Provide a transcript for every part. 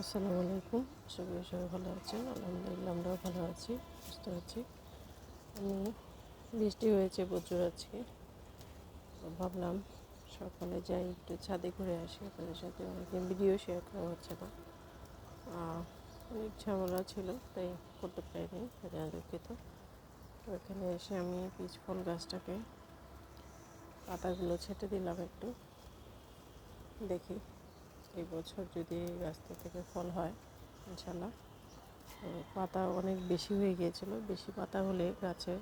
আসসালামু আলাইকুম। করি সবাই ভালো আছেন। আলহামদুলিল্লাহ আমরাও ভালো আছি, সুস্থ আছি। আমি বৃষ্টি হয়েছে প্রচুর আজকে। ভাবলাম সকালে যাই, একটু ছাদে ঘুরে আসি। আপনাদের সাথে অনেকদিন ভিডিও শেয়ার করা হচ্ছে না। অনেক ঝামেলা ছিল, তাই করতে পারিনি হাজার দুঃখিত। তো এখানে এসে আমি পিচ ফল গাছটাকে পাতাগুলো ছেটে দিলাম একটু। দেখি এই বছর যদি গাছটা থেকে ফল হয় ইনশাল্লাহ তো পাতা অনেক বেশি হয়ে গিয়েছিল। বেশি পাতা হলে গাছে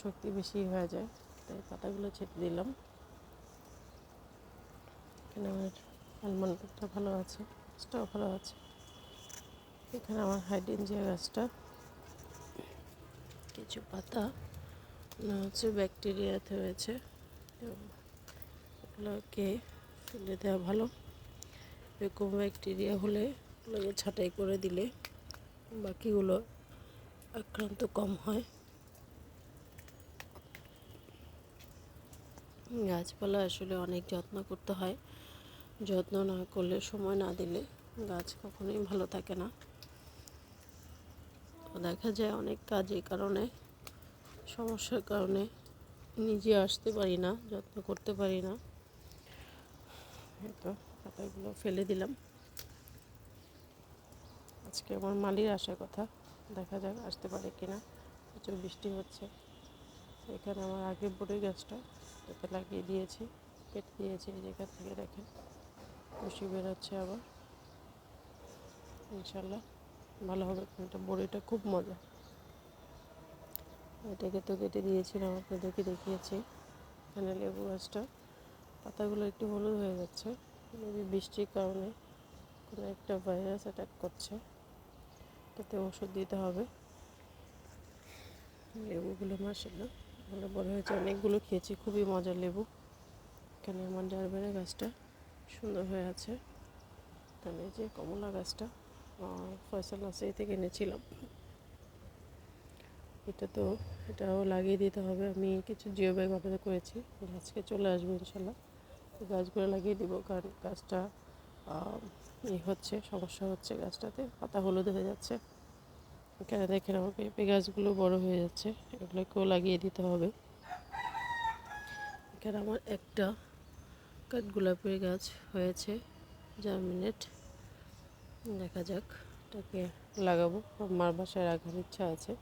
শক্তি বেশি হয়ে যায়। তাই পাতাগুলো ছেটে দিলাম। এখানে আমার আলমন্ডটা ভালো আছে, গাছটাও ভালো আছে। এখানে আমার হাইডেনজিয়া গাছটা। কিছু পাতা হচ্ছে ব্যাকটেরিয়াতে হয়েছে। এগুলোকে ফেলে দেওয়া ভালো। এরকম ব্যাকটেরিয়া হলে ওগুলোকে ছাঁটাই করে দিলে বাকিগুলো আক্রান্ত কম হয়। গাছপালা আসলে অনেক যত্ন করতে হয়। যত্ন না করলে সময় না দিলে গাছ কখনোই ভালো থাকে না। দেখা যায় অনেক কাজের কারণে, সমস্যার কারণে নিজে আসতে পারি না, যত্ন করতে পারি না। তো পাতাগুলো ফেলে দিলাম। আজকে আমার মালির আসার কথা। দেখা যাক আসতে পারে কিনা। প্রচুর বৃষ্টি হচ্ছে। এখানে আমার আগে বড়ি গাছটা এটাতে লাগিয়ে দিয়েছি। কেটে দিয়েছি এই জায়গা থেকে দেখেন। খুশি বেরোচ্ছে আবার। ইনশাল্লাহ ভালো হবে। এটা বড়িটা খুব মজা। এটাকে তো কেটে দিয়েছিলাম, আপনাদেরকে দেখিয়েছি। এখানে লেবু গাছটা। পাতাগুলো একটু হলুদ হয়ে যাচ্ছে। মেবি বৃষ্টির কারণে কোনো একটা ভাইরাস অ্যাটাক করছে। তাতে ওষুধ দিতে হবে। লেবুগুলো মাসাল্লাহ ভালো বড় হয়েছে। অনেকগুলো খেয়েছি। খুবই মজার লেবু। এখানে আমার জারবেরা গাছটা সুন্দর হয়ে আছে। তাহলে যে কমলা গাছটা ফয়সাল নার্সারি থেকে এনেছিলাম। এটা তো, এটাও লাগিয়ে দিতে হবে। আমি কিছু জিও ব্যাগ অর্ডার করেছি। আজকে চলে আসবে ইনশাল্লাহ। গাছগুলো লাগিয়ে দিব, কারণ গাছটা ই হচ্ছে, সমস্যা হচ্ছে গাছটাতে, পাতা হলুদ হয়ে যাচ্ছে। এখানে দেখেন আমার পেঁপে গাছগুলো বড় হয়ে যাচ্ছে, এগুলোকেও লাগিয়ে দিতে হবে। এখানে আমার একটা কাঠগোলাপের গাছ হয়েছে, জার্মিনেট। দেখা যাক, এটাকে লাগাবো। আমার বাসায় রাখার ইচ্ছা আছে।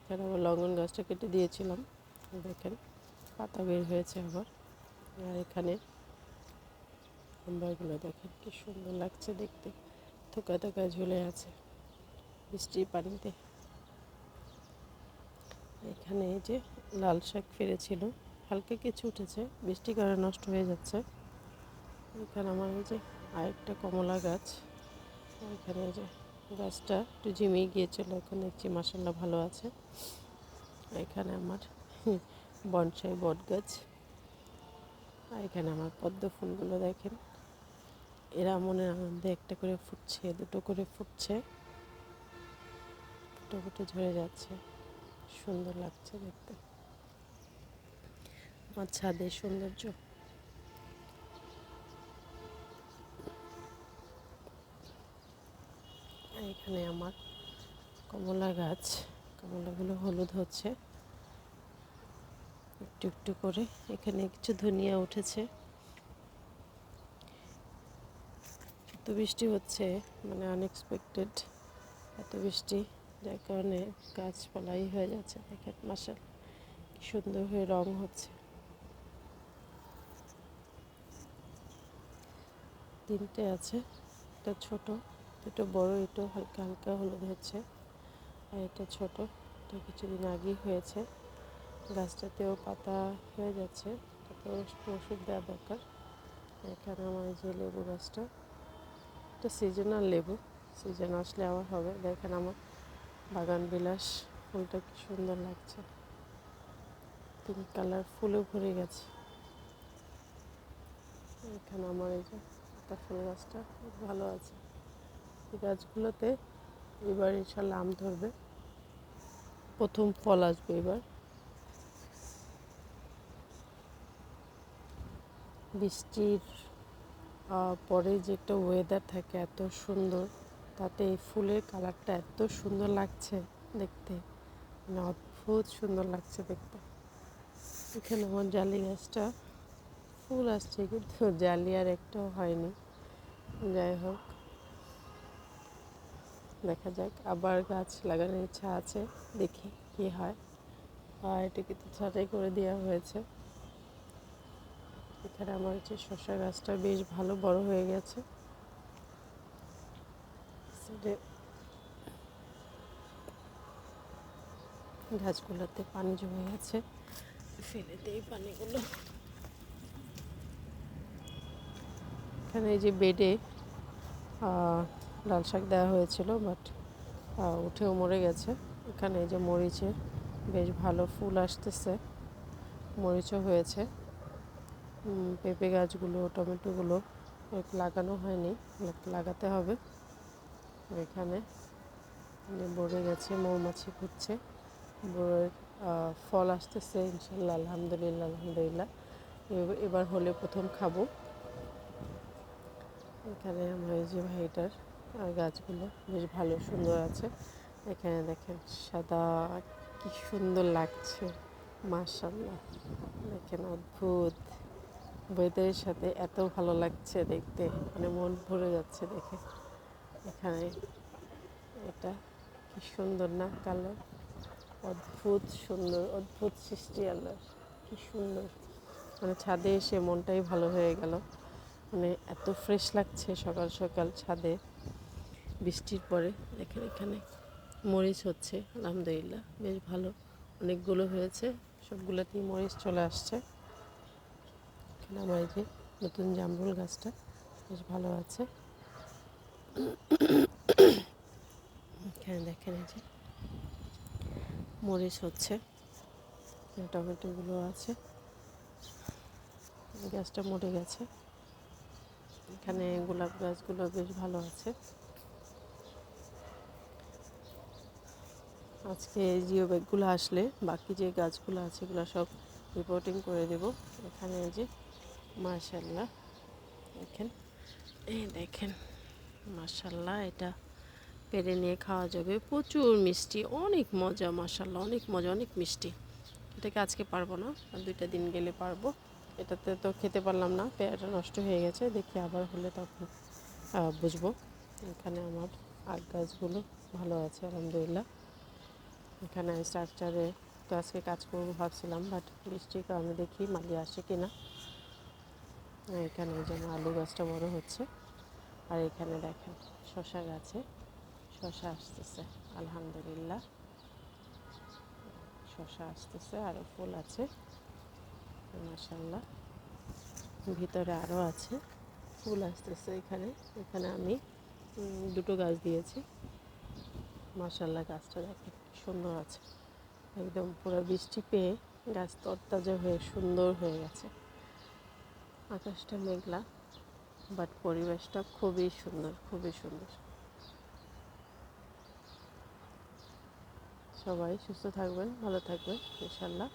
এখানে আমার লঙ্গন গাছটা কেটে দিয়েছিলাম, দেখেন, পাতা বের হয়েছে আবার। আর এখানে আম্বারগুলো দেখেন কি সুন্দর লাগছে দেখতে। থোকা থোকা ঝুলে আছে বৃষ্টির পানিতে। এখানে এই যে লাল শাক ফিরেছিল হালকা কিছু উঠেছে, বৃষ্টি কারণে নষ্ট হয়ে যাচ্ছে। এখানে আমার এই যে আরেকটা কমলা গাছ, এখানে এই যে গাছটা একটু ঝিমিয়ে গিয়েছিল, এখন দেখছি মাসাল্লাহ ভালো আছে। এখানে আমার বনসাই বট গাছ আর এখানে আমার পদ্ম ফুলগুলো দেখেন। এরা মনে আনন্দে একটা করে ফুটছে, দুটো করে ফুটছে। ফুটে ফুটে ঝরে যাচ্ছে। সুন্দর লাগছে দেখতে। আমার ছাদের সৌন্দর্য। এখানে আমার কমলা গাছ। কমলাগুলো হলুদ হচ্ছে। একটু একটু করে এখানে কিছু ধনিয়া উঠেছে। বৃষ্টি হচ্ছে মানে আনএক্সপেক্টেড এত বৃষ্টি, যার কারণে গাছপালাই হয়ে যাচ্ছে। দেখেন মাসাল কি সুন্দর হয়ে রং হচ্ছে। তিনটে আছে, একটা ছোট, দুটো বড় এটাও হালকা হালকা হলুদ হচ্ছে, আর এটা ছোট, এটা কিছুদিন আগেই হয়েছে। গাছটাতেও পাতা হয়ে যাচ্ছে তাতে ওষুধ দেওয়া দরকার। এখানে আমার যে লেবু গাছটা এটা সিজনাল লেবু সিজন আসলে আমার হবে। দেখেন আমার বাগান বিলাস, ফুলটা কি সুন্দর লাগছে। পিঙ্ক কালার ফুলে ভরে গেছে। এখানে আমার এই যে একটা ফুল গাছটা খুব ভালো আছে। এই গাছগুলোতে এবার ইনশাল্লাহ আম ধরবে। প্রথম ফল আসবে এবার। বৃষ্টির পরে যে একটা ওয়েদার থাকে এত সুন্দর, তাতে এই ফুলের কালারটা এত সুন্দর লাগছে দেখতে। মানে অদ্ভুত সুন্দর লাগছে দেখতে। এখানে আমার জালি গাছটা, ফুল আসছে কিন্তু জালি আর একটাও হয়নি। যাই হোক, দেখা যাক, আবার গাছ লাগানোর ইচ্ছা আছে, দেখি কি হয়। আর এটা কিন্তু ছাটাই করে দেওয়া হয়েছে। এখানে আমার হচ্ছে শসা গাছটা বেশ ভালো বড় হয়ে গেছে। গাছগুলোতে পানি জমে গেছে। ফেলে দেই পানিগুলো। এখানে এই যে বেডে লাল শাক দেওয়া হয়েছিল, বাট উঠেও মরে গেছে। এখানে এই যে মরিচের বেশ ভালো ফুল আসতেছে। মরিচও হয়েছে। পেঁপে গাছগুলো, টমেটোগুলো লাগানো হয়নি লাগাতে হবে। এখানে যে ভরে গেছে, মৌমাছি ঘুরছে বড়ের ফল আসতেছে, ইনশাল্লাহ, আলহামদুলিল্লাহ আলহামদুলিল্লাহ। এব- এবার হলে প্রথম খাব। এখানে আমার যে ভাইটার গাছগুলো বেশ ভালো সুন্দর আছে। এখানে দেখেন সাদা, কি সুন্দর লাগছে মাশাল্লাহ দেখেন অদ্ভুত। ওয়েদারের সাথে এত ভালো লাগছে দেখতে। মানে মন ভরে যাচ্ছে দেখে। এখানে এটা কি সুন্দর না, কালো? অদ্ভুত সুন্দর, অদ্ভুত সৃষ্টি আল্লাহ কি সুন্দর। মানে ছাদে এসে মনটাই ভালো হয়ে গেল। মানে এত ফ্রেশ লাগছে সকাল সকাল ছাদে। বৃষ্টির পরে দেখেন এখানে মরিচ হচ্ছে, আলহামদুলিল্লাহ, বেশ ভালো। অনেকগুলো হয়েছে, সবগুলোতেই মরিচ চলে আসছে। আমার এই যে নতুন জামরুল গাছটা, বেশ ভালো আছে। এখানে দেখেন এই যে মরিচ হচ্ছে, টমেটোগুলো আছে। গাছটা মরে গেছে। এখানে গোলাপ গাছগুলো বেশ ভালো আছে। আজকে জিও ব্যাগগুলো আসলে বাকি যে গাছগুলো আছে, এগুলো সব রিপোর্টিং করে দেব। এখানে যে মার্শাল্লাহ দেখেন। এই দেখেন মার্শাল্লাহ এটা পেরে নিয়ে খাওয়া যাবে। প্রচুর মিষ্টি, অনেক মজা মার্শাল্লাহ অনেক মজা, অনেক মিষ্টি। এটাকে আজকে পারব না দুইটা দিন গেলে পারব। এটাতে তো খেতে পারলাম না, পেয়ারটা নষ্ট হয়ে গেছে, দেখি আবার হলে তখন বুঝব। এখানে আমার আখ গাছগুলো ভালো আছে, আলহামদুলিল্লাহ। এখানে স্ট্রাকচারে তো আজকে কাজ করব ভাবছিলাম বাট বৃষ্টির কারণে দেখি মালি আসে কিনা। এখানে যেন আলু গাছটা বড় হচ্ছে। আর এখানে দেখেন শশা গাছে, শশা আসতেছে, আলহামদুলিল্লাহ। শশা আসতেছে আরও ফুল আছে মাসাল্লাহ ভিতরে আরও আছে, ফুল আসতেছে এখানে। এখানে আমি দুটো গাছ দিয়েছি। মাসাল্লাহ গাছটা দেখেন সুন্দর আছে। একদম পুরো বৃষ্টি পেয়ে গাছ তরতাজা হয়ে সুন্দর হয়ে গেছে। আকাশটা মেঘলা বাট পরিবেশটা খুবই সুন্দর খুবই সুন্দর। সবাই সুস্থ থাকবেন, ভালো থাকবেন ইনশাল্লাহ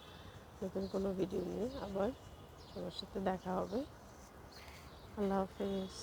নতুন কোনো ভিডিও নিয়ে আবার সবার সাথে দেখা হবে। আল্লাহ হাফেজ।